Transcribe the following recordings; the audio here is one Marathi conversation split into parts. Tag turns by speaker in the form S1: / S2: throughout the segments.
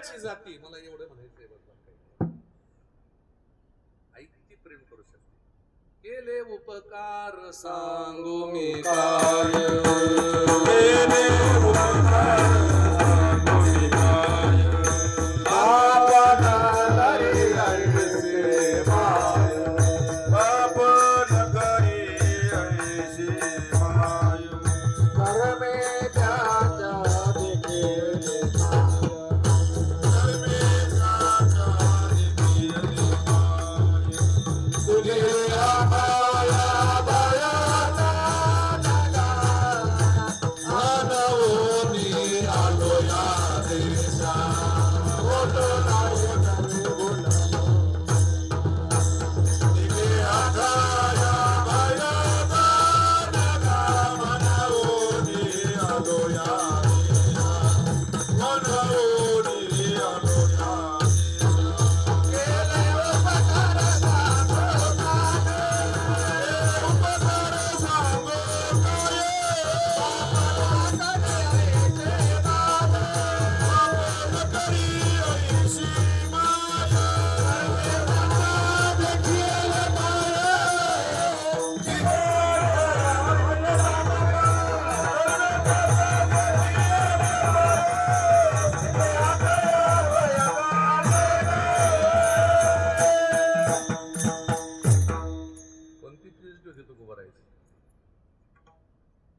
S1: याची जाती. मला एवढं म्हणायचंय बस आई किती प्रेम करू शकते. केले उपकार सांगू मी काय?
S2: केले उपकार सांगू
S1: Adonai Israel.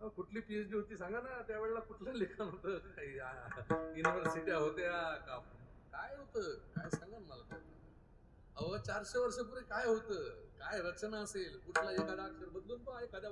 S1: कुठली पीएचडी होती सांगा ना त्यावेळेला कुठलं लेखन होतं? काही युनिव्हर्सिट्या होत्या का? काय होतं? काय सांगा ना मला अहो चारशे वर्षापूर्वी काय होतं? काय रचना असेल? कुठला एखादा अक्षर बदलून पहा एखाद्या